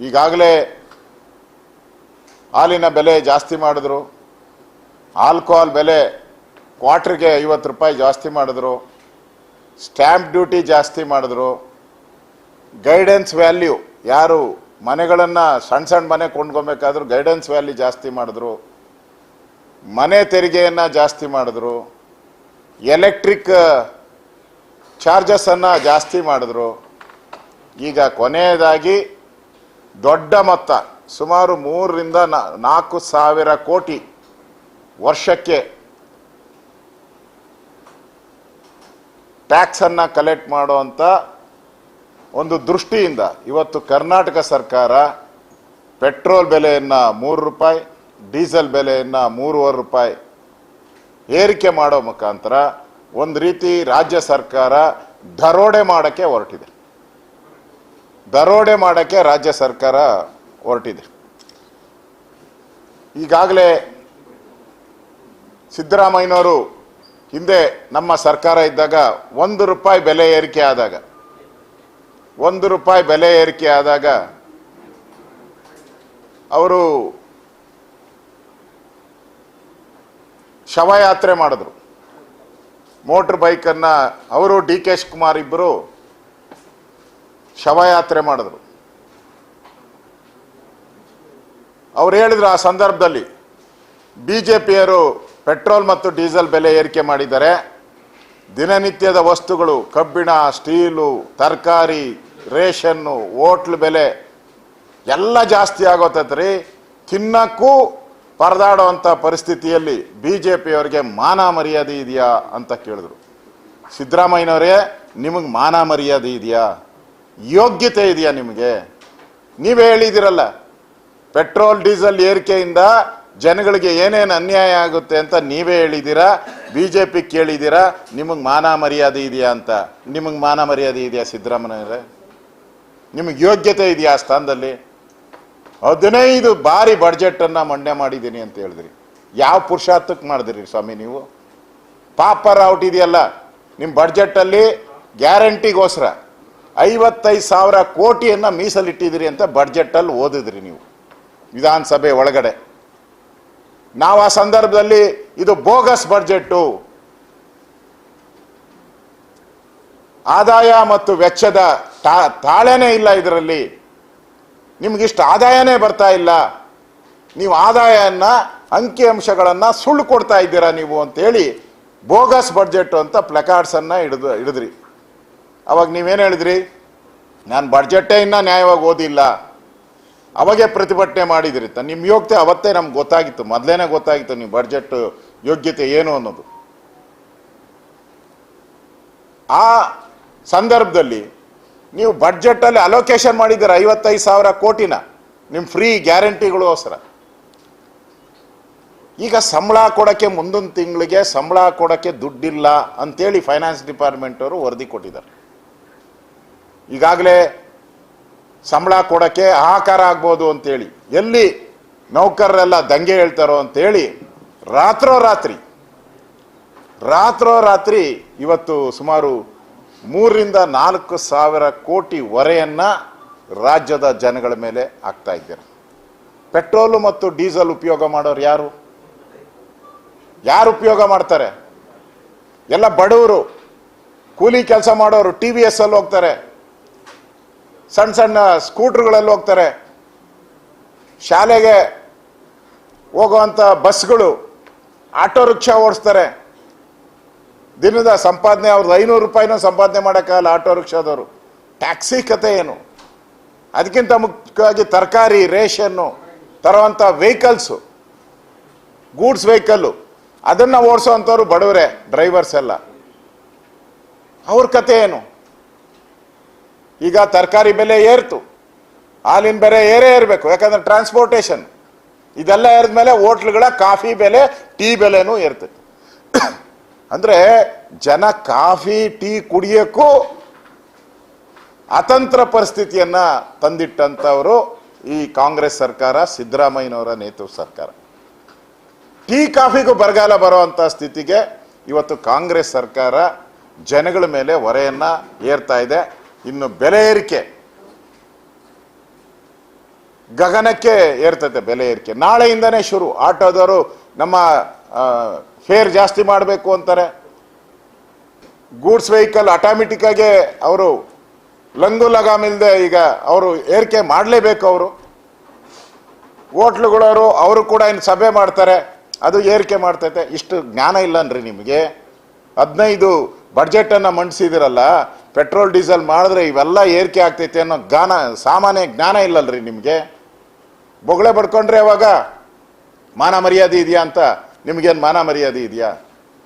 ಈಗಾಗಲೇ ಹಾಲಿನ ಬೆಲೆ ಜಾಸ್ತಿ ಮಾಡಿದ್ರು. ಆಲ್ಕೋಹಾಲ್ ಬೆಲೆ ಕ್ವಾರ್ಟ್ರಿಗೆ ಐವತ್ತು ರೂಪಾಯಿ ಜಾಸ್ತಿ ಮಾಡಿದ್ರು. ಸ್ಟ್ಯಾಂಪ್ ಡ್ಯೂಟಿ ಜಾಸ್ತಿ ಮಾಡಿದ್ರು. ಗೈಡೆನ್ಸ್ ವ್ಯಾಲ್ಯೂ ಯಾರು ಮನೆಗಳನ್ನು ಸಣ್ಣ ಸಣ್ಣ ಮನೆ ಕೊಂಡ್ಕೊಬೇಕಾದ್ರೂ ಗೈಡೆನ್ಸ್ ವ್ಯಾಲ್ಯೂ ಜಾಸ್ತಿ ಮಾಡಿದ್ರು. ಮನೆ ತೆರಿಗೆಯನ್ನು ಜಾಸ್ತಿ ಮಾಡಿದ್ರು. ಎಲೆಕ್ಟ್ರಿಕ್ ಚಾರ್ಜಸನ್ನು ಜಾಸ್ತಿ ಮಾಡಿದ್ರು. ಈಗ ಕೊನೆಯದಾಗಿ ದೊಡ್ಡ ಮೊತ್ತ, ಸುಮಾರು ಮೂರರಿಂದ ನಾಲ್ಕು ಸಾವಿರ ಕೋಟಿ ವರ್ಷಕ್ಕೆ ಟ್ಯಾಕ್ಸನ್ನು ಕಲೆಕ್ಟ್ ಮಾಡುವಂಥ ಒಂದು ದೃಷ್ಟಿಯಿಂದ ಇವತ್ತು ಕರ್ನಾಟಕ ಸರ್ಕಾರ ಪೆಟ್ರೋಲ್ ಬೆಲೆಯನ್ನು ಮೂರು ರೂಪಾಯಿ ಡೀಸೆಲ್ ಬೆಲೆಯನ್ನು ಮೂರುವರೆ ರೂಪಾಯಿ ಏರಿಕೆ ಮಾಡೋ ಮುಖಾಂತರ ಒಂದು ರೀತಿ ರಾಜ್ಯ ಸರ್ಕಾರ ದರೋಡೆ ಮಾಡೋಕ್ಕೆ ಹೊರಟಿದೆ. ದರೋಡೆ ಮಾಡೋಕ್ಕೆ ರಾಜ್ಯ ಸರ್ಕಾರ ಹೊರಟಿದೆ. ಈಗಾಗಲೇ ಸಿದ್ದರಾಮಯ್ಯನವರು ಹಿಂದೆ ನಮ್ಮ ಸರ್ಕಾರ ಇದ್ದಾಗ ಒಂದು ರೂಪಾಯಿ ಬೆಲೆ ಏರಿಕೆ ಆದಾಗ, ಒಂದು ರೂಪಾಯಿ ಬೆಲೆ ಏರಿಕೆ ಆದಾಗ ಅವರು ಶವಯಾತ್ರೆ ಮಾಡಿದ್ರು. ಮೋಟ್ರ್ ಬೈಕನ್ನು ಅವರು ಡಿ ಕೆ ಶಿವಕುಮಾರ್ ಇಬ್ಬರು ಶವಯಾತ್ರೆ ಮಾಡಿದ್ರು. ಅವ್ರು ಹೇಳಿದ್ರು ಆ ಸಂದರ್ಭದಲ್ಲಿ ಬಿ ಜೆ ಪಿಯರು ಪೆಟ್ರೋಲ್ ಮತ್ತು ಡೀಸೆಲ್ ಬೆಲೆ ಏರಿಕೆ ಮಾಡಿದ್ದಾರೆ. ದಿನನಿತ್ಯದ ವಸ್ತುಗಳು, ಕಬ್ಬಿಣ, ಸ್ಟೀಲು, ತರಕಾರಿ, ರೇಷನ್ನು, ಹೋಟ್ಲ್ ಬೆಲೆ ಎಲ್ಲ ಜಾಸ್ತಿ ಆಗೋತೈತ್ರಿ ತಿನ್ನಕ್ಕೂ ಪರದಾಡುವಂಥ ಪರಿಸ್ಥಿತಿಯಲ್ಲಿ ಬಿ ಜೆ ಪಿಯವರಿಗೆ ಮಾನ ಮರ್ಯಾದೆ ಇದೆಯಾ ಅಂತ ಕೇಳಿದ್ರು. ಸಿದ್ದರಾಮಯ್ಯನವರೇ, ನಿಮಗೆ ಮಾನ ಮರ್ಯಾದೆ ಇದೆಯಾ? ಯೋಗ್ಯತೆ ಇದೆಯಾ ನಿಮಗೆ? ನೀವೇ ಹೇಳಿದಿರಲ್ಲ, ಪೆಟ್ರೋಲ್, ಡೀಸೆಲ್ ಏರಿಕೆಯಿಂದ ಜನಗಳಿಗೆ ಏನೇನು ಅನ್ಯಾಯ ಆಗುತ್ತೆ ಅಂತ ನೀವೇ ಹೇಳಿದ್ದೀರಾ ಬಿ ಜೆ ಪಿ ಕೇಳಿದ್ದೀರಾ ನಿಮಗೆ ಮಾನ ಮರ್ಯಾದೆ ಇದೆಯಾ ಅಂತ? ನಿಮಗೆ ಮಾನ ಮರ್ಯಾದೆ ಇದೆಯಾ ಸಿದ್ದರಾಮಯ್ಯರೇ? ನಿಮಗೆ ಯೋಗ್ಯತೆ ಇದೆಯಾ ಆ ಸ್ಥಾನದಲ್ಲಿ? ಹದಿನೈದು ಬಾರಿ ಬಡ್ಜೆಟನ್ನು ಮಂಡನೆ ಮಾಡಿದ್ದೀನಿ ಅಂತ ಹೇಳಿದ್ರಿ. ಯಾವ ಪುರುಷಾರ್ಥಕ್ಕೆ ಮಾಡಿದ್ರಿ ಸ್ವಾಮಿ ನೀವು? ಪಾಪರ್ ಔಟ್ ಇದೆಯಲ್ಲ ನಿಮ್ಮ ಬಡ್ಜೆಟಲ್ಲಿ ಗ್ಯಾರಂಟಿಗೋಸ್ಕರ. ಐವತ್ತೈದು ಸಾವಿರ ಕೋಟಿಯನ್ನು ಮೀಸಲಿಟ್ಟಿದ್ದೀರಿ ಅಂತ ಬಡ್ಜೆಟಲ್ಲಿ ಓದಿದ್ರಿ ನೀವು, ವಿಧಾನಸಭೆ ಒಳಗಡೆ. ನಾವು ಆ ಸಂದರ್ಭದಲ್ಲಿ ಇದು ಬೋಗಸ್ ಬಡ್ಜೆಟ್ಟು ಆದಾಯ ಮತ್ತು ವೆಚ್ಚದ ತಾಳೆನೇ ಇಲ್ಲ ಇದರಲ್ಲಿ. ನಿಮಗಿಷ್ಟು ಆದಾಯನೇ ಬರ್ತಾ ಇಲ್ಲ. ನೀವು ಆದಾಯನ ಅಂಕಿಅಂಶಗಳನ್ನು ಸುಳ್ಳು ಕೊಡ್ತಾ ಇದ್ದೀರಾ ನೀವು ಅಂತೇಳಿ ಬೋಗಸ್ ಬಡ್ಜೆಟ್ ಅಂತ ಪ್ಲಕಾರ್ಡ್ಸನ್ನು ಹಿಡಿದು, ಹಿಡಿದ್ರಿ. ಅವಾಗ ನೀವೇನು ಹೇಳಿದ್ರಿ? ನಾನು ಬಡ್ಜೆಟ್ಟೇ ಇನ್ನೂ ನ್ಯಾಯವಾಗಿ ಓದಿಲ್ಲ. ಅವಾಗೇ ಪ್ರತಿಭಟನೆ ಮಾಡಿದ್ರಿ. ನಿಮ್ಮ ಯೋಗ್ಯತೆ ಅವತ್ತೇ ನಮ್ಗೆ ಗೊತ್ತಾಗಿತ್ತು. ಮೊದಲೇನೆ ಗೊತ್ತಾಗಿತ್ತು ನೀವು ಬಡ್ಜೆಟ್ ಯೋಗ್ಯತೆ ಏನು ಅನ್ನೋದು. ಆ ಸಂದರ್ಭದಲ್ಲಿ ನೀವು ಬಡ್ಜೆಟಲ್ಲಿ ಅಲೋಕೇಶನ್ ಮಾಡಿದ್ದೀರ ಐವತ್ತೈದು ಸಾವಿರ ಕೋಟಿನ. ನಿಮ್ಮ ಫ್ರೀ ಗ್ಯಾರಂಟಿಗಳಿಗೋಸ್ಕರ ಈಗ ಸಂಬಳ ಕೊಡೋಕ್ಕೆ ಮುಂದೊಂದು ತಿಂಗಳಿಗೆ ಸಂಬಳ ಕೊಡೋಕ್ಕೆ ದುಡ್ಡಿಲ್ಲ ಅಂತೇಳಿ ಫೈನಾನ್ಸ್ ಡಿಪಾರ್ಟ್ಮೆಂಟ್ ಅವರು ವರದಿ ಕೊಟ್ಟಿದ್ದಾರೆ. ಈಗಾಗಲೇ ಸಂಬಳ ಕೊಡೋಕ್ಕೆ ಆಕಾರ ಆಗ್ಬೋದು ಅಂತೇಳಿ. ಎಲ್ಲಿ ನೌಕರರೆಲ್ಲ ದಂಗೆ ಹೇಳ್ತಾರೋ ಅಂತೇಳಿ ರಾತ್ರೋರಾತ್ರಿ ರಾತ್ರೋರಾತ್ರಿ ಇವತ್ತು ಸುಮಾರು ಮೂರರಿಂದ ನಾಲ್ಕು ಸಾವಿರ ಕೋಟಿ ಹೊರೆಯನ್ನು ರಾಜ್ಯದ ಜನಗಳ ಮೇಲೆ ಆಗ್ತಾ ಇದ್ದಾರೆ. ಪೆಟ್ರೋಲು ಮತ್ತು ಡೀಸೆಲ್ ಉಪಯೋಗ ಮಾಡೋರು ಯಾರು? ಯಾರು ಉಪಯೋಗ ಮಾಡ್ತಾರೆ? ಎಲ್ಲ ಬಡವರು, ಕೂಲಿ ಕೆಲಸ ಮಾಡೋರು ಟಿ ವಿ ಎಸ್ ಅಲ್ಲಿ ಹೋಗ್ತಾರೆ. ಸಣ್ಣ ಸಣ್ಣ ಸ್ಕೂಟ್ರ್ಗಳಲ್ಲಿ ಹೋಗ್ತಾರೆ. ಶಾಲೆಗೆ ಹೋಗುವಂಥ ಬಸ್ಗಳು ಆಟೋ ರಿಕ್ಷಾ ಓಡಿಸ್ತಾರೆ. ದಿನದ ಸಂಪಾದನೆ ಅವ್ರದ್ದು ಐನೂರು ರೂಪಾಯಿನೂ ಸಂಪಾದನೆ ಮಾಡೋಕ್ಕಾಗಲ್ಲ ಆಟೋ ರಿಕ್ಷಾದವರು. ಟ್ಯಾಕ್ಸಿ ಕತೆ ಏನು? ಅದಕ್ಕಿಂತ ಮುಖ್ಯವಾಗಿ ತರಕಾರಿ, ರೇಷನ್ನು ತರುವಂಥ ವೆಹಿಕಲ್ಸು ಗೂಡ್ಸ್ ವೆಹಿಕಲ್ಲು ಅದನ್ನು ಓಡಿಸೋವಂಥವ್ರು ಬಡವರೇ ಡ್ರೈವರ್ಸ್ ಎಲ್ಲ. ಅವ್ರ ಕತೆ ಏನು? ಈಗ ತರಕಾರಿ ಬೆಲೆ ಏರ್ತು. ಹಾಲಿನ ಬೆಲೆ ಏರೇ ಇರಬೇಕು ಯಾಕಂದ್ರೆ ಟ್ರಾನ್ಸ್ಪೋರ್ಟೇಷನ್ ಇದೆಲ್ಲ ಏರಿದ್ಮೇಲೆ ಹೋಟ್ಲುಗಳ ಕಾಫಿ ಬೆಲೆ, ಟೀ ಬೆಲೆನೂ ಏರ್ತೈತೆ. ಅಂದ್ರೆ ಜನ ಕಾಫಿ, ಟೀ ಕುಡಿಯೋಕ್ಕೂ ಅತಂತ್ರ ಪರಿಸ್ಥಿತಿಯನ್ನ ತಂದಿಟ್ಟಂಥವರು ಈ ಕಾಂಗ್ರೆಸ್ ಸರ್ಕಾರ, ಸಿದ್ದರಾಮಯ್ಯನವರ ನೇತೃತ್ವ ಸರ್ಕಾರ. ಟೀ ಕಾಫಿಗೂ ಬರಗಾಲ ಬರುವಂತ ಸ್ಥಿತಿಗೆ ಇವತ್ತು ಕಾಂಗ್ರೆಸ್ ಸರ್ಕಾರ ಜನಗಳ ಮೇಲೆ ಹೊರೆಯನ್ನ ಏರ್ತಾ ಇದೆ. ಇನ್ನು ಬೆಲೆ ಏರಿಕೆ. ಗಗನಕ್ಕೆ ಏರ್ತೈತೆ ಬೆಲೆ ಏರಿಕೆ. ನಾಳೆಯಿಂದನೇ ಶುರು. ಆಟೋದವರು ನಮ್ಮ ಫೇರ್ ಜಾಸ್ತಿ ಮಾಡಬೇಕು ಅಂತಾರೆ. ಗೂಡ್ಸ್ ವೆಹಿಕಲ್ ಆಗಿ ಅವರು ಲಂಗು ಲಗಾಮಿಲ್ದೆ ಈಗ ಅವರು ಏರಿಕೆ ಮಾಡಲೇಬೇಕು ಅವರು. ಹೋಟ್ಲುಗಳವರು, ಅವರು ಕೂಡ ಇನ್ನು ಸಭೆ ಮಾಡ್ತಾರೆ. ಅದು ಏರಿಕೆ ಮಾಡ್ತೈತೆ. ಇಷ್ಟು ಜ್ಞಾನ ಇಲ್ಲನ್ರಿ ನಿಮಗೆ. ಹದಿನೈದು ಬಡ್ಜೆಟನ್ನು ಮಂಡಿಸಿದಿರಲ್ಲ. ಪೆಟ್ರೋಲ್, ಡೀಸೆಲ್ ಮಾಡಿದ್ರೆ ಇವೆಲ್ಲ ಏರಿಕೆ ಆಗ್ತೈತೆ ಅನ್ನೋ ಜ್ಞಾನ, ಸಾಮಾನ್ಯ ಜ್ಞಾನ ಇಲ್ಲಲ್ರಿ ನಿಮಗೆ. ಬೊಗಳೆ ಬಡ್ಕೊಂಡ್ರೆ ಅವಾಗ ಮಾನ ಮರ್ಯಾದೆ ಇದೆಯಾ ಅಂತ? ನಿಮಗೇನು ಮಾನ ಮರ್ಯಾದೆ ಇದೆಯಾ?